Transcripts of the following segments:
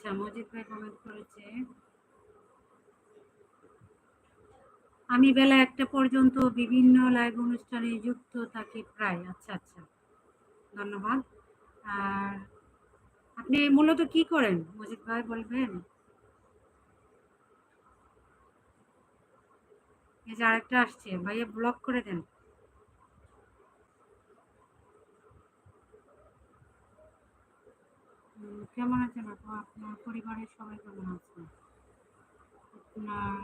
আচ্ছা মজিদ ভাই কমেন্ট করেছে। আমি বেলা একটা পর্যন্ত বিভিন্ন লাইভ অনুষ্ঠানে যুক্ত থাকি প্রায়। আচ্ছা আচ্ছা। ধন্যবাদ। আর আপনি মূলত কি করেন? মজিদ ভাই বলবেন? এই যে আরেকটা আসছে, ভাইয়া ব্লক করে দেন। কেমন আছেন আপু? আপনার পরিবারের সবাই কেমন আছে? আপনার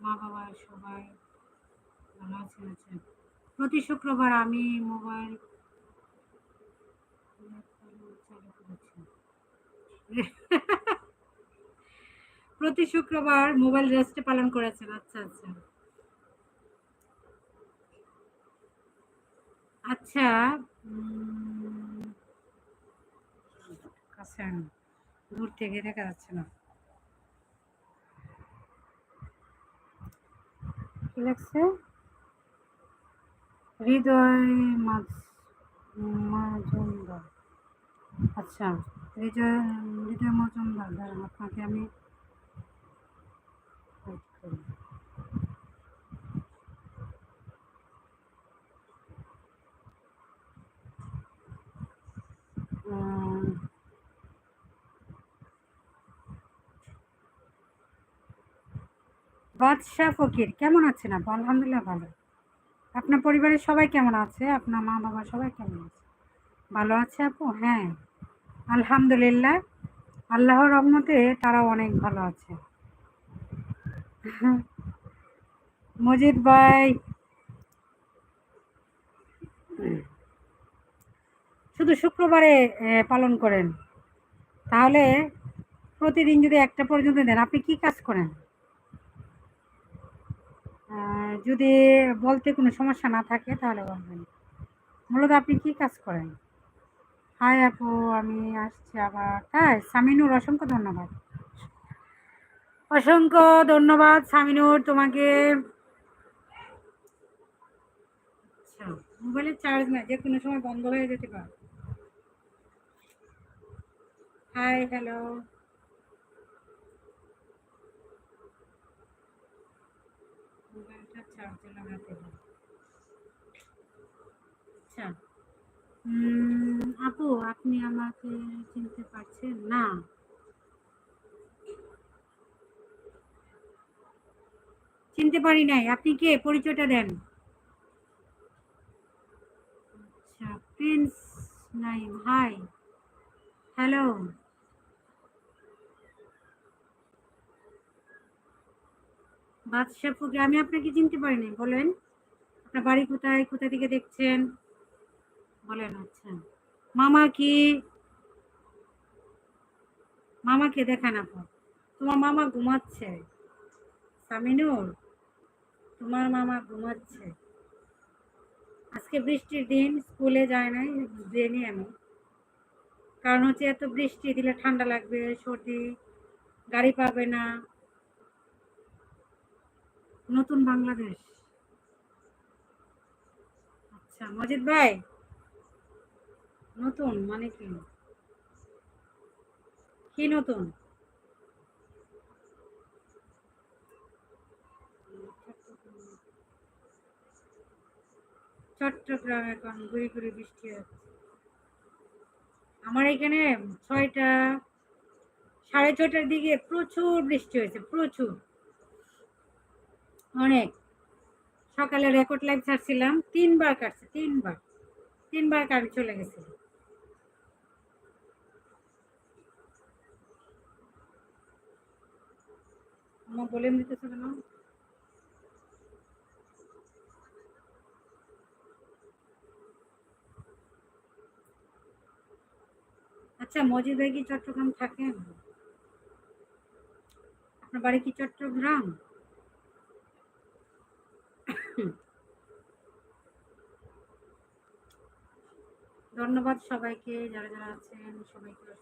মা বাবা সবাই ভালো আছেন? আছেন প্রতি শুক্রবার আমি মোবাইল চালু করেছি প্রতি শুক্রবার মোবাইল রেস্টে পালন করেছেন। আচ্ছা আচ্ছা। আচ্ছা উম, না দূর থেকে দেখা যাচ্ছে না। কি লাগছে? হৃদয় আচ্ছা হৃদয় হৃদয় মজুমদার দাঁড়ান আপনাকে আমি বাদশাহ ফকির, কেমন আছেন আপু? আলহামদুলিল্লাহ ভালো। আপনার পরিবারের সবাই কেমন আছে? আপনার মা বাবা সবাই কেমন আছে? ভালো আছে আপু? হ্যাঁ আলহামদুলিল্লাহ। আল্লাহর রহমতে তারা অনেক ভালো আছে। মজিদ ভাই। শুধু শুক্রবারে পালন করেন। তাহলে প্রতিদিন যদি একটা পর্যন্ত দেন, আপনি কি কাজ করেন? যদি বলতে কোনো সমস্যা না থাকে তাহলে বলবেন। মূলত আপনি কি কাজ করেন? হাই আপু, আমি আসছি আবার। তাই, সামিনুর অসংখ্য ধন্যবাদ। অসংখ্য ধন্যবাদ, সামিনুর, তোমাকে। আচ্ছা মোবাইলের চার্জ না যে কোনো সময় বন্ধ হয়ে যেতে পারে। হাই হ্যালো মোবাইলটা চার্জে আচ্ছা আপু, আপনি আমাকে চিনতে পারছেন? না। চিনতে পারি নাই। আপনি কে? পরিচয়টা দেন। আচ্ছা প্রিন্স নাইম। হাই। হ্যালো। বাদশাহ আমি আপনাকে চিনতে পারিনি, বলেন। আপনার বাড়ি কোথায়, কোথা থেকে দেখছেন? বলেন আচ্ছা। মামা কি? মামাকে দেখান আপু। তোমার মামা ঘুমাচ্ছে। সামিনুর তোমার মামা ঘুমাচ্ছে। আজকে বৃষ্টির দিন, স্কুলে যায় নাই জেনি আমি। কারণ হচ্ছে এত বৃষ্টি, দিলে ঠান্ডা লাগবে, সর্দি, গাড়ি পাবে না। নতুন বাংলাদেশ। আচ্ছা মজিদ ভাই, নতুন মানে কি? কি নতুন? চট্টগ্রাম এখন গুড়ি গুড়ি বৃষ্টি হচ্ছে। আমার এখানে ছয়টা, সাড়ে ছয়টার দিকে প্রচুর বৃষ্টি হয়েছে, প্রচুর। অনেক। সকালে রেকর্ড লাইভ ছাড়ছিলাম, তিনবার কাটছে, তিনবার। তিনবার কারেন্ট চলে গেছে। দিতেছে কেন আচ্ছা মজিদ ভাই কি চট্টগ্রাম থাকেন? আপনার বাড়ি কি চট্টগ্রাম? ধন্যবাদ সবাইকে যারা যারা আছেন সবাইকে